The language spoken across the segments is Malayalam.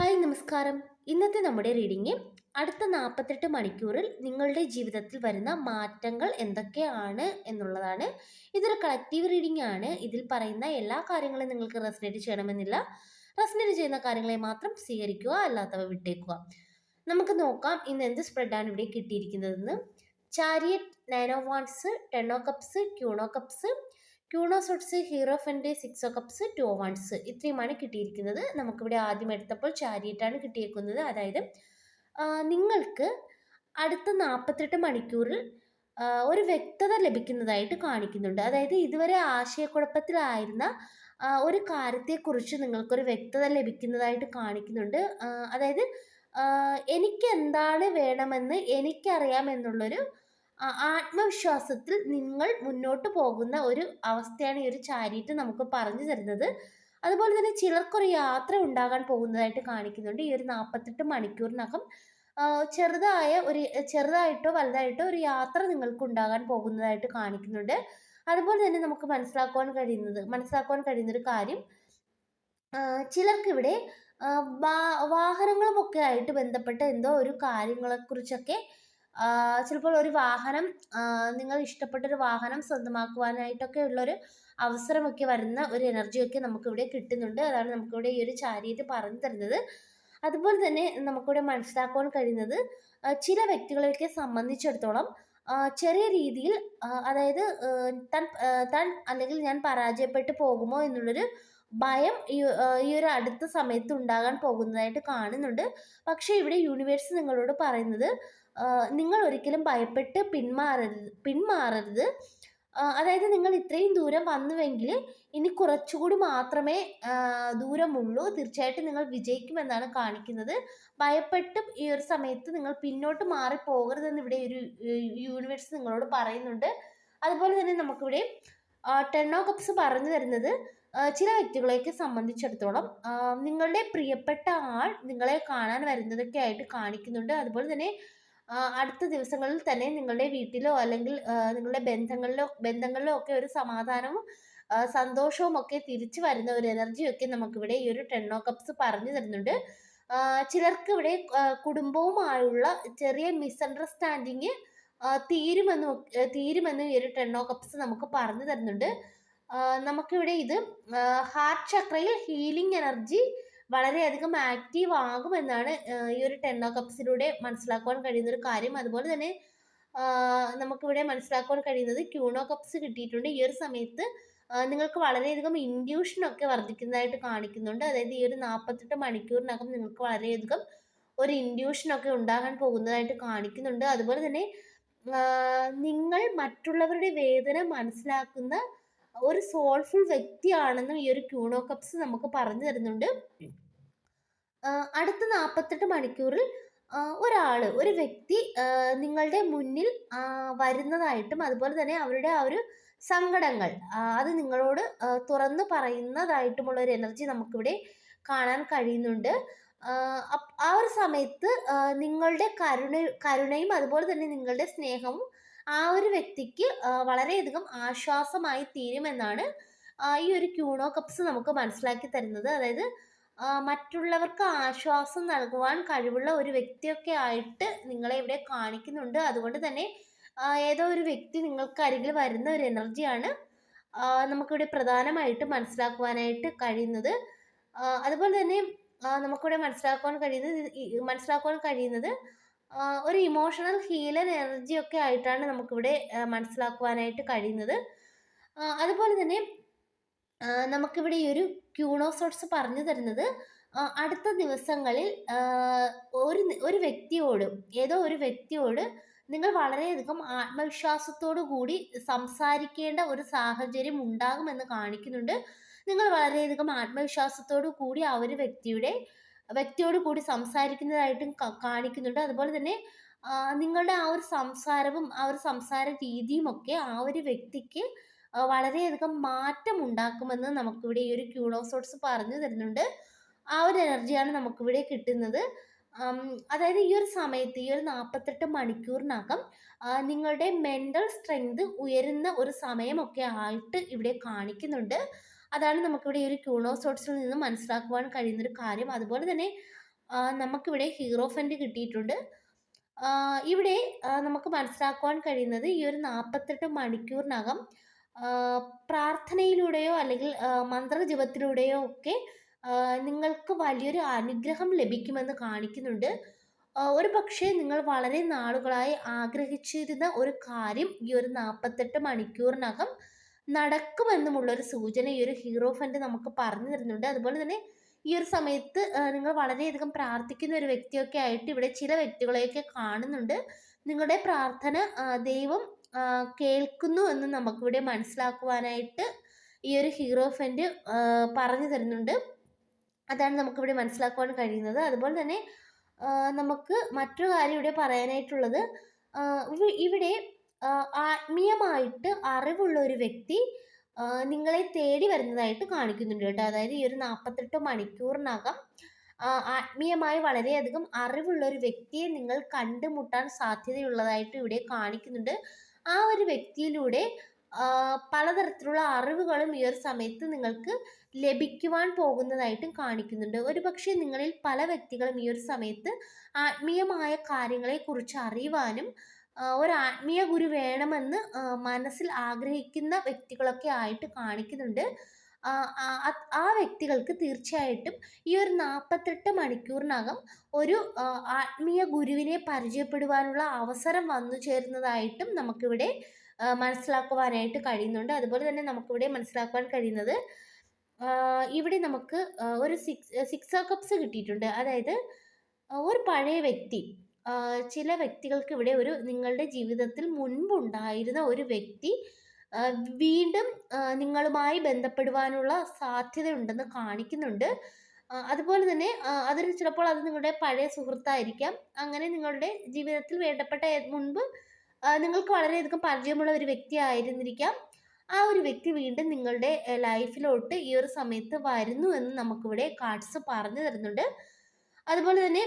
ഹായ് നമസ്കാരം. ഇന്നത്തെ നമ്മുടെ റീഡിംഗ് അടുത്ത നാൽപ്പത്തെട്ട് മണിക്കൂറിൽ നിങ്ങളുടെ ജീവിതത്തിൽ വരുന്ന മാറ്റങ്ങൾ എന്തൊക്കെയാണ് എന്നുള്ളതാണ്. ഇതൊരു കളക്റ്റീവ് റീഡിംഗ് ആണ്. ഇതിൽ പറയുന്ന എല്ലാ കാര്യങ്ങളും നിങ്ങൾക്ക് റെസിനേറ്റ് ചെയ്യണമെന്നില്ല. റെസിനേറ്റ് ചെയ്യുന്ന കാര്യങ്ങളെ മാത്രം സ്വീകരിക്കുക അല്ലാത്തവ വിട്ടേക്കുക. നമുക്ക് നോക്കാം ഇന്ന് എന്ത് സ്പ്രെഡാണ് ഇവിടെ കിട്ടിയിരിക്കുന്നതെന്ന്. Chariot nine of wands ten of cups queen of cups queen of swords ഹീറോഫന്റെ six of cups two wands ഇത്രയുമാണ് കിട്ടിയിരിക്കുന്നത്. നമുക്കിവിടെ ആദ്യം എടുത്തപ്പോൾ ചാരിയിട്ടാണ് കിട്ടിയേക്കുന്നത്. അതായത് നിങ്ങൾക്ക് അടുത്ത നാൽപ്പത്തെട്ട് മണിക്കൂറിൽ ഒരു വ്യക്തത ലഭിക്കുന്നതായിട്ട് കാണിക്കുന്നുണ്ട്. അതായത് ഇതുവരെ ആശയക്കുഴപ്പത്തിലായിരുന്ന ഒരു കാര്യത്തെക്കുറിച്ച് നിങ്ങൾക്കൊരു വ്യക്തത ലഭിക്കുന്നതായിട്ട് കാണിക്കുന്നുണ്ട്. അതായത് എനിക്ക് എന്താണ് വേണമെന്ന് എനിക്കറിയാമെന്നുള്ളൊരു ആത്മവിശ്വാസത്തിൽ നിങ്ങൾ മുന്നോട്ട് പോകുന്ന ഒരു അവസ്ഥയാണ് ഈ ഒരു ചാരിറ്റ് നമുക്ക് പറഞ്ഞു തരുന്നത്. അതുപോലെ തന്നെ ചിലർക്കൊരു യാത്ര ഉണ്ടാകാൻ പോകുന്നതായിട്ട് കാണിക്കുന്നുണ്ട്. ഈ ഒരു നാൽപ്പത്തെട്ട് മണിക്കൂറിനകം ചെറുതായ ഒരു ചെറുതായിട്ടോ വലുതായിട്ടോ ഒരു യാത്ര നിങ്ങൾക്ക് ഉണ്ടാകാൻ പോകുന്നതായിട്ട് കാണിക്കുന്നുണ്ട്. അതുപോലെ തന്നെ നമുക്ക് മനസ്സിലാക്കുവാൻ കഴിയുന്നത് മനസ്സിലാക്കുവാൻ കഴിയുന്നൊരു കാര്യം ചിലർക്കിവിടെ വാഹനങ്ങളുമൊക്കെ ആയിട്ട് ബന്ധപ്പെട്ട എന്തോ ഒരു കാര്യങ്ങളെക്കുറിച്ചൊക്കെ ചിലപ്പോൾ ഒരു വാഹനം നിങ്ങൾ ഇഷ്ടപ്പെട്ട ഒരു വാഹനം സ്വന്തമാക്കുവാനായിട്ടൊക്കെ ഉള്ളൊരു അവസരമൊക്കെ വരുന്ന ഒരു എനർജിയൊക്കെ നമുക്കിവിടെ കിട്ടുന്നുണ്ട്. അതാണ് നമുക്കിവിടെ ഈ ഒരു ചാരിയത് പറഞ്ഞു തരുന്നത്. അതുപോലെ തന്നെ നമുക്കിവിടെ മനസ്സിലാക്കുവാൻ കഴിയുന്നത് ചില വ്യക്തികളെയൊക്കെ സംബന്ധിച്ചിടത്തോളം ചെറിയ രീതിയിൽ അതായത് താൻ താൻ അല്ലെങ്കിൽ ഞാൻ പരാജയപ്പെട്ടു പോകുമോ എന്നുള്ളൊരു ഭയം ഈ ഒരു അടുത്ത സമയത്ത് ഉണ്ടാകാൻ പോകുന്നതായിട്ട് കാണുന്നുണ്ട്. പക്ഷേ ഇവിടെ യൂണിവേഴ്സ് നിങ്ങളോട് പറയുന്നത് നിങ്ങൾ ഒരിക്കലും ഭയപ്പെട്ട് പിന്മാറരുത് പിന്മാറരുത്. അതായത് നിങ്ങൾ ഇത്രയും ദൂരം വന്നുവെങ്കിൽ ഇനി കുറച്ചുകൂടി മാത്രമേ ദൂരമുള്ളൂ. തീർച്ചയായിട്ടും നിങ്ങൾ വിജയിക്കുമെന്നാണ് കാണിക്കുന്നത്. ഭയപ്പെട്ടും ഈ ഒരു സമയത്ത് നിങ്ങൾ പിന്നോട്ട് മാറി പോകരുതെന്ന് ഇവിടെ ഒരു യൂണിവേഴ്സ് നിങ്ങളോട് പറയുന്നുണ്ട്. അതുപോലെ തന്നെ നമുക്കിവിടെ ടെൻ ഓ കപ്സ് പറഞ്ഞു തരുന്നത് ചില വ്യക്തികളെയൊക്കെ സംബന്ധിച്ചിടത്തോളം നിങ്ങളുടെ പ്രിയപ്പെട്ട ആൾ നിങ്ങളെ കാണാൻ വരുന്നതൊക്കെ ആയിട്ട് കാണിക്കുന്നുണ്ട്. അതുപോലെ തന്നെ അടുത്ത ദിവസങ്ങളിൽ തന്നെ നിങ്ങളുടെ വീട്ടിലോ അല്ലെങ്കിൽ നിങ്ങളുടെ ബന്ധങ്ങളിലോ ബന്ധങ്ങളിലോ ഒക്കെ ഒരു സമാധാനവും സന്തോഷവും ഒക്കെ തിരിച്ചു വരുന്ന ഒരു എനർജിയൊക്കെ നമുക്കിവിടെ ഈ ഒരു ടെണ്ണോ കപ്സ് പറഞ്ഞു തരുന്നുണ്ട്. ചിലർക്ക് ഇവിടെ കുടുംബവുമായുള്ള ചെറിയ മിസ്അണ്ടർസ്റ്റാൻഡിങ് തീരുമെന്ന് തീരുമെന്ന് ഈ ഒരു ടെണ്ണോ കപ്സ് നമുക്ക് പറഞ്ഞു തരുന്നുണ്ട്. നമുക്കിവിടെ ഇത് ഹാർട്ട് ചക്രയിൽ ഹീലിംഗ് എനർജി വളരെയധികം ആക്റ്റീവ് ആകുമെന്നാണ് ഈ ഒരു ടെൻ ഓ കപ്സിലൂടെ മനസ്സിലാക്കുവാൻ കഴിയുന്ന ഒരു കാര്യം. അതുപോലെ തന്നെ നമുക്കിവിടെ മനസ്സിലാക്കുവാൻ കഴിയുന്നത് ക്യൂണോ കപ്സ് കിട്ടിയിട്ടുണ്ട്. ഈ ഒരു സമയത്ത് നിങ്ങൾക്ക് വളരെയധികം ഇൻഡ്യൂഷനൊക്കെ വർദ്ധിക്കുന്നതായിട്ട് കാണിക്കുന്നുണ്ട്. അതായത് ഈ ഒരു നാൽപ്പത്തെട്ട് മണിക്കൂറിനകം നിങ്ങൾക്ക് വളരെയധികം ഒരു ഇൻഡ്യൂഷനൊക്കെ ഉണ്ടാകാൻ പോകുന്നതായിട്ട് കാണിക്കുന്നുണ്ട്. അതുപോലെ തന്നെ നിങ്ങൾ മറ്റുള്ളവരുടെ വേദന മനസ്സിലാക്കുന്ന ഒരു സോൾഫുൾ വ്യക്തിയാണെന്നും ഈ ഒരു ക്യൂണോ കപ്സ് നമുക്ക് പറഞ്ഞു തരുന്നുണ്ട്. അടുത്ത നാൽപ്പത്തെട്ട് മണിക്കൂറിൽ ഒരാൾ ഒരു വ്യക്തി നിങ്ങളുടെ മുന്നിൽ വരുന്നതായിട്ടും അതുപോലെ തന്നെ അവരുടെ ആ ഒരു സങ്കടങ്ങൾ അത് നിങ്ങളോട് തുറന്നു പറയുന്നതായിട്ടുമുള്ള ഒരു എനർജി നമുക്കിവിടെ കാണാൻ കഴിയുന്നുണ്ട്. ആ, ഒരു സമയത്ത് നിങ്ങളുടെ കരുണ കരുണയും അതുപോലെ തന്നെ നിങ്ങളുടെ സ്നേഹവും ആ ഒരു വ്യക്തിക്ക് വളരെയധികം ആശ്വാസമായി തീരുമെന്നാണ് ഈ ഒരു ക്യൂണോ കപ്സ് നമുക്ക് മനസ്സിലാക്കി തരുന്നത്. അതായത് മറ്റുള്ളവർക്ക് ആശ്വാസം നൽകുവാൻ കഴിവുള്ള ഒരു വ്യക്തിയൊക്കെ ആയിട്ട് നിങ്ങളെ ഇവിടെ കാണിക്കുന്നുണ്ട്. അതുകൊണ്ട് തന്നെ ഏതോ ഒരു വ്യക്തി നിങ്ങൾക്ക് അരികിൽ വരുന്ന ഒരു എനർജിയാണ് നമുക്കിവിടെ പ്രധാനമായിട്ട് മനസ്സിലാക്കുവാനായിട്ട് കഴിയുന്നത്. അതുപോലെ തന്നെ നമുക്കിവിടെ മനസ്സിലാക്കുവാൻ കഴിയുന്നത് മനസ്സിലാക്കുവാൻ കഴിയുന്നത് ഒരു ഇമോഷണൽ ഹീലർ എനർജി ഒക്കെ ആയിട്ടാണ് നമുക്കിവിടെ മനസ്സിലാക്കുവാനായിട്ട് കഴിയുന്നത്. അതുപോലെ തന്നെ നമുക്കിവിടെ ഈ ഒരു ക്യൂണോസോട്സ് പറഞ്ഞു തരുന്നത് അടുത്ത ദിവസങ്ങളിൽ ഒരു ഒരു വ്യക്തിയോട് ഏതോ ഒരു വ്യക്തിയോട് നിങ്ങൾ വളരെയധികം ആത്മവിശ്വാസത്തോടു കൂടി സംസാരിക്കേണ്ട ഒരു സാഹചര്യം ഉണ്ടാകുമെന്ന് കാണിക്കുന്നുണ്ട്. നിങ്ങൾ വളരെയധികം ആത്മവിശ്വാസത്തോടു കൂടി ആ ഒരു വ്യക്തിയുടെ വ്യക്തിയോട് കൂടി സംസാരിക്കുന്നതായിട്ടും കാണിക്കുന്നുണ്ട്. അതുപോലെ തന്നെ നിങ്ങളുടെ ആ ഒരു സംസാരവും ആ ഒരു സംസാര രീതിയും ഒക്കെ ആ ഒരു വ്യക്തിക്ക് വളരെയധികം മാറ്റം ഉണ്ടാക്കുമെന്ന് നമുക്കിവിടെ ഈ ഒരു ക്യൂണോസോട്സ് പറഞ്ഞു തരുന്നുണ്ട്. ആ ഒരു എനർജിയാണ് നമുക്കിവിടെ കിട്ടുന്നത്. അതായത് ഈ ഒരു സമയത്ത് ഈ ഒരു നാൽപ്പത്തെട്ട് മണിക്കൂറിനകം നിങ്ങളുടെ മെന്റൽ സ്ട്രെങ്ത് ഉയരുന്ന ഒരു സമയമൊക്കെ ആയിട്ട് ഇവിടെ കാണിക്കുന്നുണ്ട്. അതാണ് നമുക്കിവിടെ ഈ ഒരു ക്യൂണോസോട്സിൽ നിന്ന് മനസ്സിലാക്കുവാൻ കഴിയുന്നൊരു കാര്യം. അതുപോലെ തന്നെ നമുക്കിവിടെ ഹീറോ ഫണ്ട് കിട്ടിയിട്ടുണ്ട്. ഇവിടെ നമുക്ക് മനസ്സിലാക്കുവാൻ കഴിയുന്നത് ഈ ഒരു നാൽപ്പത്തെട്ട് മണിക്കൂറിനകം പ്രാർത്ഥനയിലൂടെയോ അല്ലെങ്കിൽ മന്ത്രജപത്തിലൂടെയോ ഒക്കെ നിങ്ങൾക്ക് വലിയൊരു അനുഗ്രഹം ലഭിക്കുമെന്ന് കാണിക്കുന്നുണ്ട്. ഒരു പക്ഷേ നിങ്ങൾ വളരെ നാളുകളായി ആഗ്രഹിച്ചിരുന്ന ഒരു കാര്യം ഈ ഒരു നാൽപ്പത്തെട്ട് മണിക്കൂറിനകം നടക്കുമെന്നുമുള്ളൊരു സൂചന ഈ ഒരു ഹീറോ ഫണ്ട് നമുക്ക് പറഞ്ഞു തരുന്നുണ്ട്. അതുപോലെ തന്നെ ഈ ഒരു സമയത്ത് നിങ്ങൾ വളരെയധികം പ്രാർത്ഥിക്കുന്ന ഒരു വ്യക്തിയൊക്കെ ആയിട്ട് ഇവിടെ ചില വ്യക്തികളെയൊക്കെ കാണുന്നുണ്ട്. നിങ്ങളുടെ പ്രാർത്ഥന ദൈവം കേൾക്കുന്നു എന്ന് നമുക്കിവിടെ മനസ്സിലാക്കുവാനായിട്ട് ഈ ഒരു ഹീറോ ഫെൻഡ് പറഞ്ഞു തരുന്നുണ്ട്. അതാണ് നമുക്കിവിടെ മനസ്സിലാക്കുവാൻ കഴിയുന്നത്. അതുപോലെ തന്നെ നമുക്ക് മറ്റൊരു കാര്യം ഇവിടെ പറയാനായിട്ടുള്ളത് ഇവിടെ ആത്മീയമായിട്ട് അറിവുള്ള ഒരു വ്യക്തി നിങ്ങളെ തേടി വരുന്നതായിട്ട് കാണിക്കുന്നുണ്ട് കേട്ടോ. അതായത് ഈ ഒരു നാൽപ്പത്തെട്ട് മണിക്കൂറിനകം ആത്മീയമായി വളരെയധികം അറിവുള്ള ഒരു വ്യക്തിയെ നിങ്ങൾ കണ്ടുമുട്ടാൻ സാധ്യതയുള്ളതായിട്ട് ഇവിടെ കാണിക്കുന്നുണ്ട്. ആ ഒരു വ്യക്തിയിലൂടെ പലതരത്തിലുള്ള അറിവുകളും ഈ ഒരു സമയത്ത് നിങ്ങൾക്ക് ലഭിക്കുവാൻ പോകുന്നതായിട്ടും കാണിക്കുന്നുണ്ട്. ഒരുപക്ഷെ നിങ്ങളിൽ പല വ്യക്തികളും ഈ ഒരു സമയത്ത് ആത്മീയമായ കാര്യങ്ങളെക്കുറിച്ച് അറിയുവാനും ഒരു ആത്മീയ ഗുരു വേണമെന്ന് മനസ്സിൽ ആഗ്രഹിക്കുന്ന വ്യക്തികളൊക്കെ ആയിട്ട് കാണിക്കുന്നുണ്ട്. ആ വ്യക്തികൾക്ക് തീർച്ചയായിട്ടും ഈ ഒരു നാൽപ്പത്തെട്ട് മണിക്കൂറിനകം ഒരു ആത്മീയ ഗുരുവിനെ പരിചയപ്പെടുവാനുള്ള അവസരം വന്നു ചേരുന്നതായിട്ടും നമുക്കിവിടെ മനസ്സിലാക്കുവാനായിട്ട് കഴിയുന്നുണ്ട്. അതുപോലെ തന്നെ നമുക്കിവിടെ മനസ്സിലാക്കുവാൻ കഴിയുന്നത് ഇവിടെ നമുക്ക് ഒരു സിക്സ് സിക്സ് കപ്സ് കിട്ടിയിട്ടുണ്ട്. അതായത് ഒരു പഴയ വ്യക്തി ചില വ്യക്തികൾക്ക് ഇവിടെ ഒരു നിങ്ങളുടെ ജീവിതത്തിൽ മുൻപുണ്ടായിരുന്ന ഒരു വ്യക്തി വീണ്ടും നിങ്ങളുമായി ബന്ധപ്പെടുവാനുള്ള സാധ്യതയുണ്ടെന്ന് കാണിക്കുന്നുണ്ട്. അതുപോലെ തന്നെ അതൊരു ചിലപ്പോൾ അത് നിങ്ങളുടെ പഴയ സുഹൃത്തായിരിക്കാം. അങ്ങനെ നിങ്ങളുടെ ജീവിതത്തിൽ വേണ്ടപ്പെട്ട മുൻപ് നിങ്ങൾക്ക് വളരെയധികം പരിചയമുള്ള ഒരു വ്യക്തി ആയിരുന്നിരിക്കാം. ആ ഒരു വ്യക്തി വീണ്ടും നിങ്ങളുടെ ലൈഫിലോട്ട് ഈ ഒരു സമയത്ത് വരുന്നു എന്ന് നമുക്കിവിടെ കാർഡ്സ് പറഞ്ഞു തരുന്നുണ്ട്. അതുപോലെ തന്നെ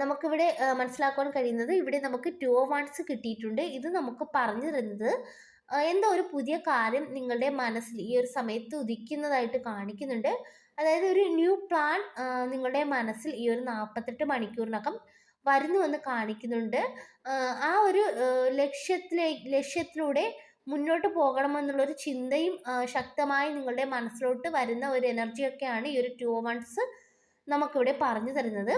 നമുക്കിവിടെ മനസ്സിലാക്കാൻ കഴിയുന്നത് ഇവിടെ നമുക്ക് ടു വൺസ് കിട്ടിയിട്ടുണ്ട്. ഇത് നമുക്ക് പറഞ്ഞു തരുന്നത് എന്തോ ഒരു പുതിയ കാര്യം നിങ്ങളുടെ മനസ്സിൽ ഈ ഒരു സമയത്ത് ഉദിക്കുന്നതായിട്ട് കാണിക്കുന്നുണ്ട്. അതായത് ഒരു ന്യൂ പ്ലാൻ നിങ്ങളുടെ മനസ്സിൽ ഈ ഒരു നാൽപ്പത്തെട്ട് മണിക്കൂറിനകം വരുന്നുവെന്ന് കാണിക്കുന്നുണ്ട്. ആ ഒരു ലക്ഷ്യത്തിലേ ലക്ഷ്യത്തിലൂടെ മുന്നോട്ട് പോകണമെന്നുള്ളൊരു ചിന്തയും ശക്തമായി നിങ്ങളുടെ മനസ്സിലോട്ട് വരുന്ന ഒരു എനർജിയൊക്കെയാണ് ഈ ഒരു ടു വൺസ് നമുക്കിവിടെ പറഞ്ഞു തരുന്നത്.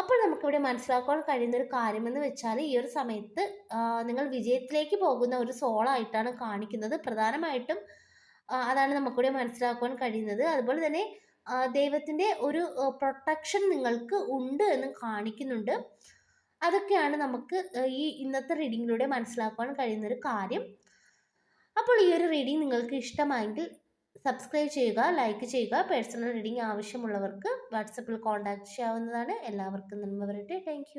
അപ്പോൾ നമുക്കിവിടെ മനസ്സിലാക്കാൻ കഴിയുന്ന ഒരു കാര്യമെന്ന് വെച്ചാൽ ഈ ഒരു സമയത്ത് നിങ്ങൾ വിജയത്തിലേക്ക് പോകുന്ന ഒരു സോളായിട്ടാണ് കാണിക്കുന്നത്. പ്രധാനമായിട്ടും അതാണ് നമുക്കിവിടെ മനസ്സിലാക്കാൻ കഴിയുന്നത്. അതുപോലെ തന്നെ ദൈവത്തിന്റെ ഒരു പ്രൊട്ടക്ഷൻ നിങ്ങൾക്ക് ഉണ്ട് എന്ന് കാണിക്കുന്നുണ്ട്. അതൊക്കെയാണ് നമുക്ക് ഈ ഇന്നത്തെ റീഡിങ്ങിലൂടെ മനസ്സിലാക്കാൻ കഴിയുന്ന ഒരു കാര്യം. അപ്പോൾ ഈ ഒരു റീഡിങ് നിങ്ങൾക്ക് ഇഷ്ടമായെങ്കിൽ സബ്സ്ക്രൈബ് ചെയ്യുക ലൈക്ക് ചെയ്യുക. പേഴ്സണൽ റീഡിംഗ് ആവശ്യമുള്ളവർക്ക് വാട്സപ്പിൽ കോൺടാക്ട് ചെയ്യാവുന്നതാണ്. എല്ലാവർക്കും നന്മ വരട്ടെ. താങ്ക്